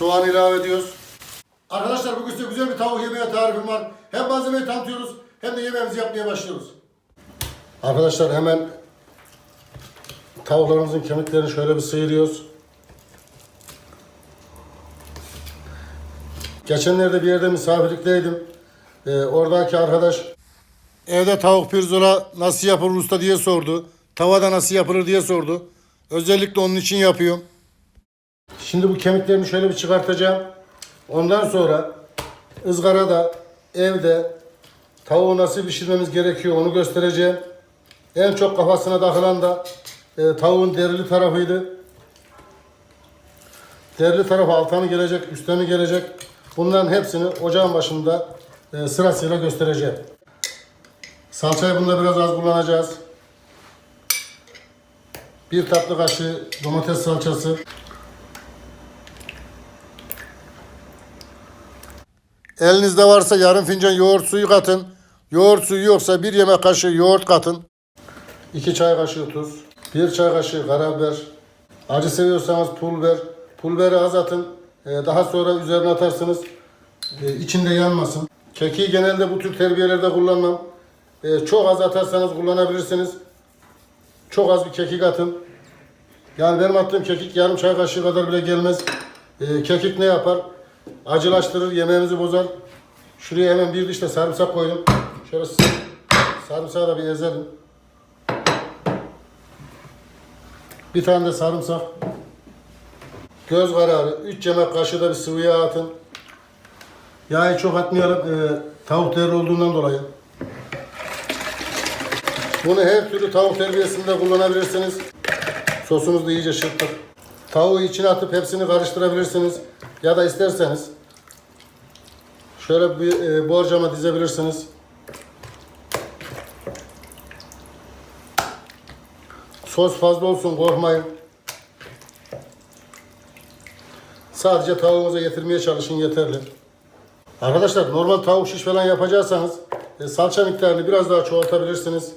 soğan ilave ediyoruz. Arkadaşlar bugün size güzel bir tavuk yemeği tarifim var. Hem malzemeyi tanıtıyoruz hem de yemeğimizi yapmaya başlıyoruz. Arkadaşlar hemen tavuklarımızın kemiklerini şöyle bir sıyırıyoruz. Geçenlerde bir yerde misafirlikteydim. Ee, oradaki arkadaş evde tavuk pirzola nasıl yapılır usta diye sordu. Tavada nasıl yapılır diye sordu. Özellikle onun için yapıyorum. Şimdi bu kemiklerini şöyle bir çıkartacağım. Ondan sonra ızgarada evde tavuğu nasıl pişirmemiz gerekiyor onu göstereceğim. En çok kafasına takılan da e, tavuğun derili tarafıydı. Derili tarafı alta gelecek, üstte gelecek? Bunların hepsini ocağın başında e, sırasıyla göstereceğim. Salçayı bunda biraz az kullanacağız. Bir tatlı kaşığı domates salçası. Elinizde varsa yarım fincan yoğurt suyu katın. Yoğurt suyu yoksa bir yemek kaşığı yoğurt katın. 2 çay kaşığı tuz. 1 çay kaşığı karabiber. Acı seviyorsanız pul biber. Pul biberi az atın. Ee, daha sonra üzerine atarsınız. Ee, içinde yanmasın. Kekiği genelde bu tür terbiyelerde kullanmam. Ee, çok az atarsanız kullanabilirsiniz. Çok az bir kekik atın. Yani benim attığım kekik yarım çay kaşığı kadar bile gelmez. Kekik ne yapar? Acılaştırır, yemeğimizi bozar. Şuraya hemen bir diş de sarımsak koydum. Şöyle sarımsağı da bir ezelim. Bir tane de sarımsak. Göz kararı. 3 yemek kaşığı da bir sıvı yağ atın. Yağı çok atmayalım. ee, tavuk değerli olduğundan dolayı. Bunu her türlü tavuk terbiyesinde kullanabilirsiniz. Sosumuzu da iyice çırptık. Tavuğu içine atıp hepsini karıştırabilirsiniz. Ya da isterseniz şöyle bir e, borcama dizebilirsiniz. Sos fazla olsun korkmayın. Sadece tavuğunuza getirmeye çalışın yeterli. Arkadaşlar normal tavuk şiş falan yapacaksanız e, salça miktarını biraz daha çoğaltabilirsiniz.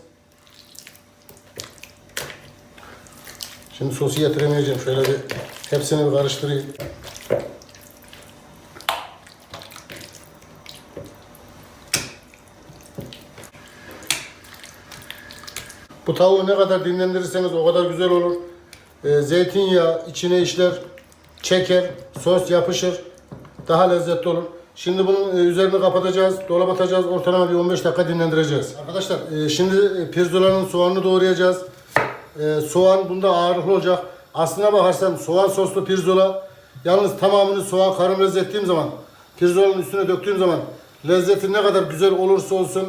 Şimdi sosu getiremeyeceğim. Şöyle bir hepsini bir karıştırayım. Bu tavuğu ne kadar dinlendirirseniz o kadar güzel olur. Ee, zeytinyağı içine işler, çeker, sos yapışır. Daha lezzetli olur. Şimdi bunun e, üzerini kapatacağız, dolap atacağız, ortalama bir 15 dakika dinlendireceğiz. Arkadaşlar e, şimdi e, pirzolanın soğanını doğrayacağız. E, soğan bunda ağırlıklı olacak. Aslına bakarsan soğan soslu pirzola yalnız tamamını soğan karamelize ettiğim zaman pirzolanın üstüne döktüğüm zaman lezzeti ne kadar güzel olursa olsun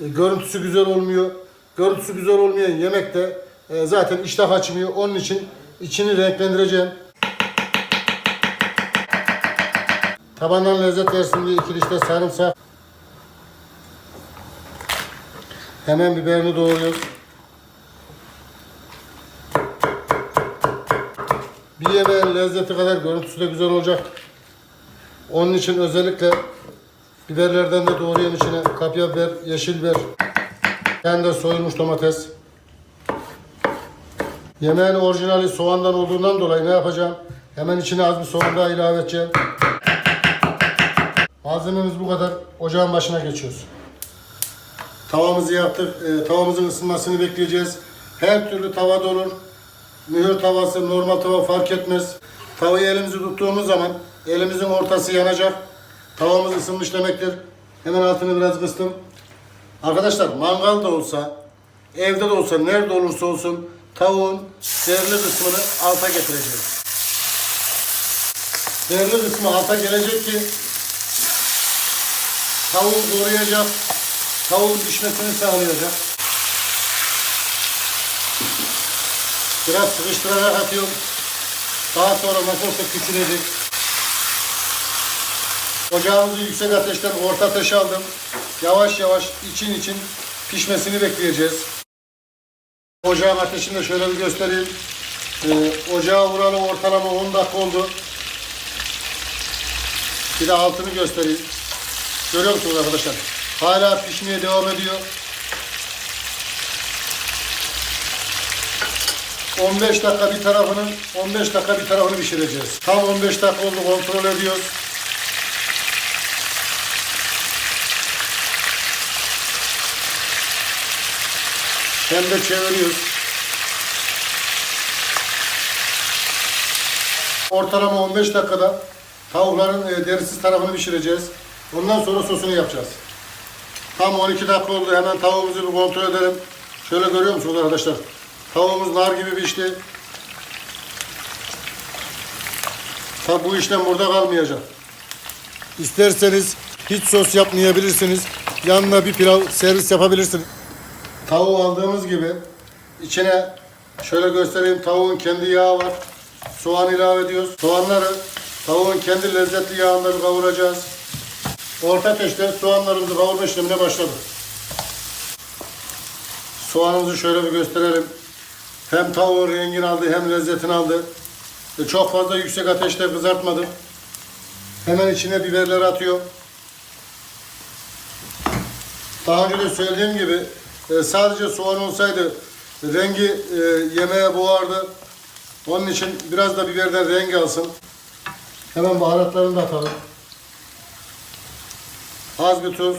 e, görüntüsü güzel olmuyor. Görüntüsü güzel olmayan yemekte e, zaten iştah açmıyor. Onun için içini renklendireceğim. Tabandan lezzet versin diye iki diş de sarımsak. Hemen biberini doğruyoruz. Bir yemeğin lezzeti kadar görüntüsü de güzel olacak. Onun için özellikle biberlerden de doğrayan içine kapya biber, yeşil biber, ben de soyulmuş domates. Yemeğin orijinali soğandan olduğundan dolayı ne yapacağım? Hemen içine az bir soğan daha ilave edeceğim. Malzememiz bu kadar. Ocağın başına geçiyoruz. Tavamızı yaptık. Ee, tavamızın ısınmasını bekleyeceğiz. Her türlü tava da olur. Mühür tavası, normal tava fark etmez. Tavayı elimizi tuttuğumuz zaman elimizin ortası yanacak. Tavamız ısınmış demektir. Hemen altını biraz kıstım. Arkadaşlar mangal da olsa, evde de olsa, nerede olursa olsun tavuğun değerli kısmını alta getireceğiz. Değerli kısmı alta gelecek ki tavuğu koruyacak, tavuğun pişmesini sağlayacak. Biraz sıkıştırarak atıyorum. Daha sonra nasıl olsa küçülecek. Ocağımızı yüksek ateşten orta ateşe aldım. Yavaş yavaş için için pişmesini bekleyeceğiz. Ocağın ateşini de şöyle bir göstereyim. Ee, ocağa vuralı ortalama 10 dakika oldu. Bir de altını göstereyim. Görüyor musunuz arkadaşlar? Hala pişmeye devam ediyor. 15 dakika bir tarafını 15 dakika bir tarafını pişireceğiz. Tam 15 dakika oldu kontrol ediyoruz. Hem de çeviriyoruz. Ortalama 15 dakikada tavukların e, derisiz tarafını pişireceğiz. Ondan sonra sosunu yapacağız. Tam 12 dakika oldu. Hemen tavuğumuzu bir kontrol edelim. Şöyle görüyor musunuz arkadaşlar? Tavuğumuz nar gibi pişti. Tabi bu işlem burada kalmayacak. İsterseniz hiç sos yapmayabilirsiniz. Yanına bir pilav servis yapabilirsiniz. Tavuğu aldığımız gibi içine şöyle göstereyim tavuğun kendi yağı var. Soğan ilave ediyoruz. Soğanları tavuğun kendi lezzetli yağında bir kavuracağız. Orta ateşte soğanlarımızı kavurma işlemine başladık. Soğanımızı şöyle bir gösterelim. Hem tavuğun rengini aldı hem lezzetini aldı. Ve çok fazla yüksek ateşte kızartmadım. Hemen içine biberleri atıyor. Daha önce de söylediğim gibi e, sadece soğan olsaydı rengi e, yemeğe boğardı. Onun için biraz da biberden rengi alsın. Hemen baharatlarını da atalım. Az bir tuz.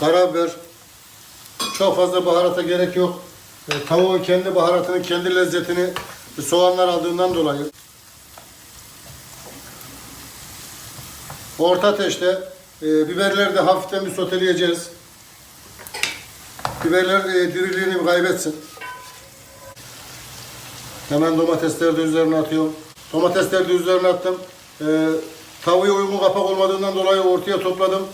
Karabiber. Çok fazla baharata gerek yok. E, tavuğun kendi baharatını, kendi lezzetini soğanlar aldığından dolayı. Orta ateşte e, biberleri de hafiften bir soteleyeceğiz. Biberler e, diriliğini kaybetsin. Hemen domatesleri de üzerine atıyorum. Domatesleri de üzerine attım. E, tavuğa uygun kapak olmadığından dolayı ortaya topladım.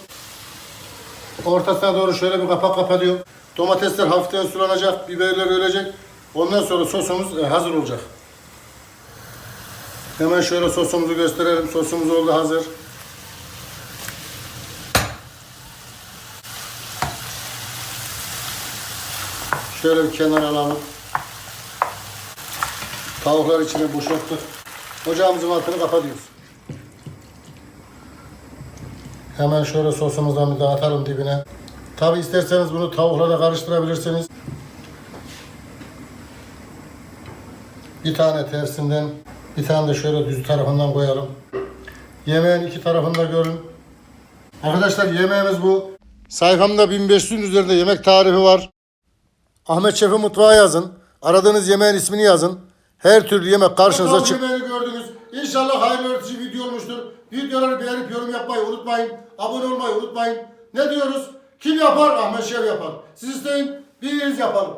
Ortasına doğru şöyle bir kapak kapatıyorum. Domatesler hafiften sulanacak, biberler ölecek. Ondan sonra sosumuz e, hazır olacak. Hemen şöyle sosumuzu gösterelim. Sosumuz oldu hazır. Şöyle bir kenara alalım. Tavuklar içine boşalttık. Ocağımızın altını kapatıyoruz. Hemen şöyle sosumuzdan bir dağıtalım dibine. Tabi isterseniz bunu tavukla da karıştırabilirsiniz. Bir tane tersinden, bir tane de şöyle düz tarafından koyalım. Yemeğin iki tarafını da görün. Arkadaşlar yemeğimiz bu. Sayfamda 1500'ün üzerinde yemek tarifi var. Ahmet Şef'i mutfağa yazın. Aradığınız yemeğin ismini yazın. Her türlü yemek karşınıza çık. Yemeğini gördünüz. İnşallah hayırlı öğretici video olmuştur. Videoları beğenip yorum yapmayı unutmayın. Abone olmayı unutmayın. Ne diyoruz? Kim yapar? Ahmet Şef yapar. Siz isteyin, biriniz yapalım.